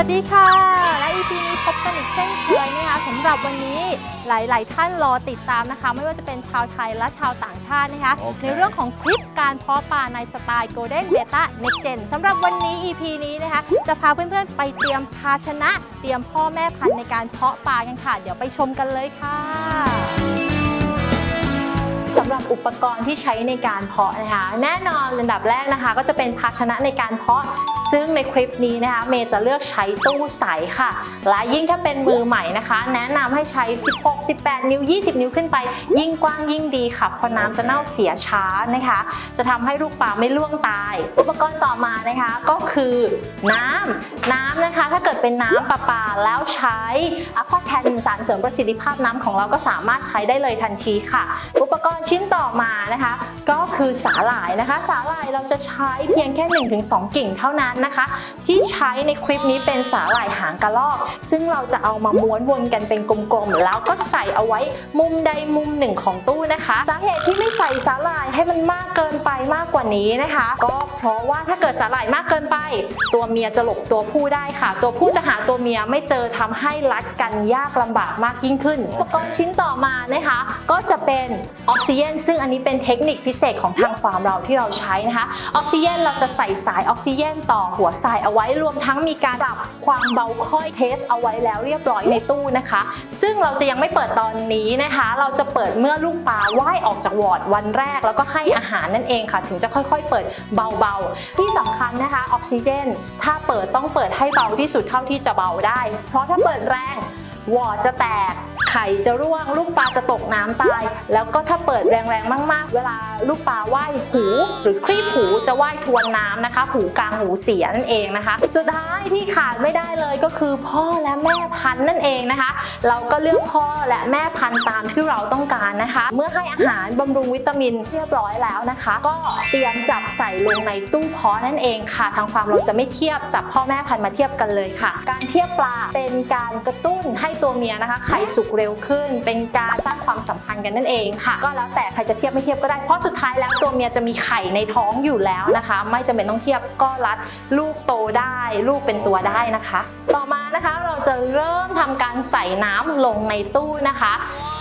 วัสดีค่ะ และ EP นี้พบกันอีกเช่นเคยนะคะสำหรับวันนี้หลาย ๆ ท่านรอติดตามนะคะ ไม่ว่าจะเป็นชาวไทยและชาวต่างชาตินะคะ โอเค ในเรื่องของคลิปการเพาะปลาในสไตล์ Golden Beta Next Gen สำหรับวันนี้ EP นี้นะคะ จะพาเพื่อน ๆ ไปเตรียมภาชนะ เตรียมพ่อแม่พันธุ์ในการเพาะปลากันค่ะ เดี๋ยวไปชมกันเลยค่ะ สำหรับอุปกรณ์ที่ใช้ในการเพาะนะคะ แน่นอนลำดับแรกนะคะ ก็จะเป็นภาชนะในการเพาะ ซึ่งในคลิปนี้นะคะเมย์จะเลือกใช้ตู้ใสค่ะ และยิ่งถ้าเป็นมือใหม่นะคะ แนะนำให้ใช้ 16 18 นิ้ว 20 นิ้วขึ้นไป ยิ่งกว้างยิ่งดีค่ะเพราะน้ำจะเน่าเสียช้านะคะ จะทำให้ลูกปลาไม่ล่วงตาย อุปกรณ์ต่อมานะคะก็คือน้ำน้ำนะคะ ถ้าเกิดเป็นน้ำประปาแล้วใช้อะควาแทนสารเสริมประสิทธิภาพน้ำของเราก็สามารถใช้ได้เลยทันทีค่ะ อุปกรณ์ชิ้นต่อมานะคะ ก็คือสาหร่ายนะคะ สาหร่ายเราจะใช้เพียงแค่ 1-2 กิ่งเท่านั้นนะคะ ที่ใช้ในคลิปนี้เป็นสาหร่ายหางกระรอก ซึ่งเราจะเอามาม้วนวนกันเป็นกลมๆ แล้วก็ใส่เอาไว้มุมใดมุมหนึ่งของตู้นะคะ สาเหตุที่ไม่ใส่สาหร่ายให้มันมากเกินไปมากกว่านี้นะคะ ก็เพราะว่าถ้าเกิดสาหร่ายมากเกินไป ตัวเมียจะหลบตัวผู้ได้ค่ะ ตัวผู้จะหาตัวเมียไม่เจอทำให้รัดกันยากลำบากมากยิ่งขึ้นอุปกรณ์ชิ้นต่อมานะคะ ก็จะเป็นออกซิเจนซึ่งอันนี้เป็นเทคนิคพิเศษของทางฟาร์มเราที่เราใช้นะคะ ออกซิเจนเราจะใส่สายออกซิเจนต่อหัวสายเอาไว้รวมทั้งมีการปรับความเบาค่อยเทสเอาไว้แล้วเรียบร้อยในตู้นะคะ ซึ่งเราจะยังไม่เปิดตอนนี้นะคะ เราจะเปิดเมื่อลูกปลาว่ายออกจากวอร์ดวันแรก แล้วก็ให้อาหารนั่นเองค่ะ ถึงจะค่อยๆ เปิดเบาๆ ที่สำคัญนะคะออกซิเจน ถ้าเปิดต้องเปิดให้เบาที่สุดเท่าที่จะเบาได้ เพราะถ้าเปิดแรงวอร์ดจะแตก ไข่จะร่วงลูกปลาจะตกน้ำตาย แล้วก็ถ้าเปิดแรงๆ มาก ๆ เวลาลูกปลาว่ายหู หรือคลี่หูจะว่ายทวนน้ำนะคะ หูกลางหูเสียนั่นเองนะคะ สุดท้ายที่ขาดไม่ได้เลยก็คือพ่อและแม่พันธุ์นั่นเองนะคะ เราก็เลือกพ่อและแม่พันธุ์ตามที่เราต้องการนะคะ เมื่อให้อาหารบำรุงวิตามินเรียบร้อยแล้วนะคะ ก็เตรียมจับใส่ลงในตู้เพาะนั่นเองค่ะ ทางฟาร์มเราจะไม่เทียบจับพ่อแม่พันธุ์มาเทียบกันเลยค่ะ การเทียบปลาเป็นการกระตุ้นให้ตัวเมียนะคะ ไข่สุกเร็วขึ้น เป็นการสร้างความสัมพันธ์กันนั่นเองค่ะ ก็แล้วแต่ใครจะเทียบไม่เทียบก็ได้ เพราะสุดท้ายแล้วตัวเมียจะมีไข่ในท้องอยู่แล้วนะคะ ไม่จำเป็นต้องเทียบก็รัดลูกโตได้ ลูกเป็นตัวได้นะคะ ต่อมานะคะเราจะเริ่มทำการใส่น้ำลงในตู้นะคะ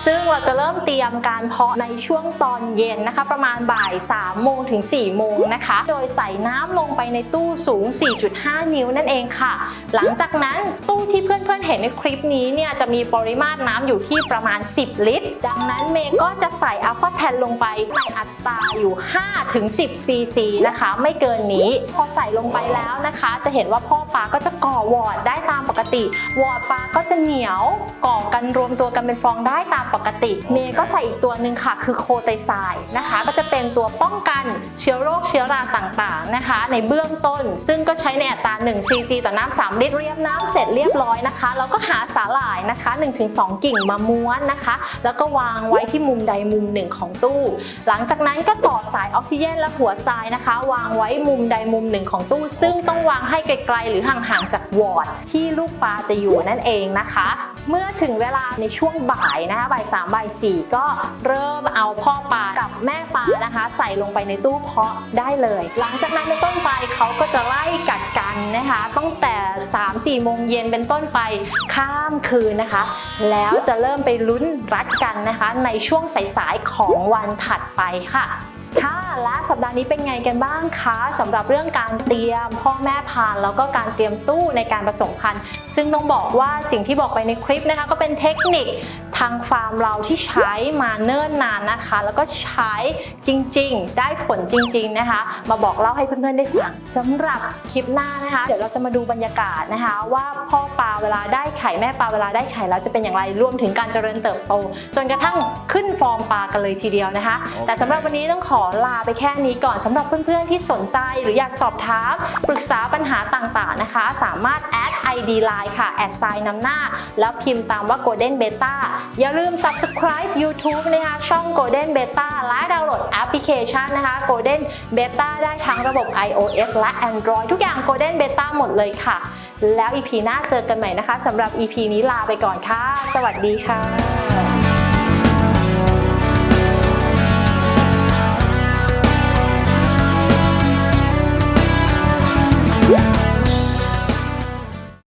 ซึ่งเราจะเริ่มเตรียมการเพาะในช่วงตอนเย็นนะคะ ประมาณบ่าย3โมงถึง4โมงนะคะ โดยใส่น้ำลงไปในตู้สูง 4.5 นิ้วนั่นเองค่ะ หลังจากนั้นตู้ที่เพื่อนๆเห็นในคลิปนี้เนี่ยจะมีปริมาตรน้ำอยู่ที่ประมาณ 10 ลิตร ดังนั้นเมย์ก็จะใส่อัลฟาแทนลงไปในอัตราอยู่ 5 ถึง 10 ซีซีนะคะ ไม่เกินนี้ พอใส่ลงไปแล้วนะคะ จะเห็นว่าพ่อปลาก็จะก่อวอร์ดได้ตามปกติ วอร์ดปลาก็จะเหนียวก่อกันรวมตัวกันเป็นฟองได้ตามปกติ เมย์ก็ใส่อีกตัวหนึ่งค่ะ คือโคไตไซายนะคะ ก็จะเป็นตัวป้องกันเชื้อโรคเชื้อราต่างๆนะคะ ในเบื้องต้น ซึ่งก็ใช้ในอัตรา1ซีซีต่อน้ำ3ลิตรเรียมน้ำเสร็จเรียบร้อยนะคะเราก็หาสาหร่ายนะคะ 1-2 กิ่งมาม้วนนะคะ แล้วก็วางไว้ที่มุมใดมุมหนึ่งของตู้ หลังจากนั้นก็ต่อสายออกซิเจนและหัวทรายนะคะ วางไว้มุมใดมุมหนึ่งของตู้ ซึ่งต้องวางให้ไกลๆ หรือห่างๆจากวอร์ดที่ลูกปลาจะอยู่นั่นเองนะคะ เมื่อถึงเวลาในช่วงบ่ายนะคะบ่ายสามบ่ายสี่ก็เริ่มเอาพ่อปลากับแม่ปลานะคะ ใส่ลงไปในตู้เพาะได้เลย หลังจากนั้นเป็นต้นไปเขาก็จะไล่กัดกันนะคะตั้งแต่ 3-4โมงเย็นเป็นต้นไปข้ามคืนนะคะ แล้วจะเริ่มไปลุ้นรัดกันนะคะ ในช่วงสายๆของวันถัดไปค่ะค่ะ และสัปดาห์นี้เป็นไงกันบ้างคะสำหรับเรื่องการเตรียมพ่อแม่พันธุ์แล้วก็การเตรียมตู้ในการผสมพันธุ์ ซึ่งต้องบอกว่าสิ่งที่บอกไปในคลิปนะคะ ก็เป็นเทคนิคทางฟาร์มเราที่ใช้มาเนิ่นนานนะคะ แล้วก็ใช้จริงๆ ได้ผลจริง ๆนะคะ มาบอกเล่าให้เพื่อนๆได้ฟังสำหรับคลิปหน้านะคะ เดี๋ยวเราจะมาดูบรรยากาศนะคะ ว่าพ่อปลาเวลาได้ไข่แม่ปลาเวลาได้ไข่แล้วจะเป็นอย่างไรรวมถึงการเจริญเติบโต จนกระทั่งขึ้นฟอร์มปลากันเลยทีเดียวนะคะ แต่สำหรับวันนี้ต้องขอลาไปแค่นี้ก่อนสำหรับเพื่อนๆที่สนใจหรืออยากสอบถาม ปรึกษาปัญหาต่างๆนะคะ สามารถแอด ID Line ค่ะแอดไซน์นำหน้า แล้วพิมพ์ตามว่า Golden Beta อย่าลืม subscribe YouTube นะคะช่อง Golden Beta และดาวน์โหลดแอปพลิเคชันนะคะ Golden Beta ได้ทั้งระบบ iOS และ Android ทุกอย่าง Golden Beta หมดเลยค่ะ แล้ว EP หน้าเจอกันใหม่นะคะสำหรับ EP นี้ลาไปก่อนค่ะ สวัสดีค่ะ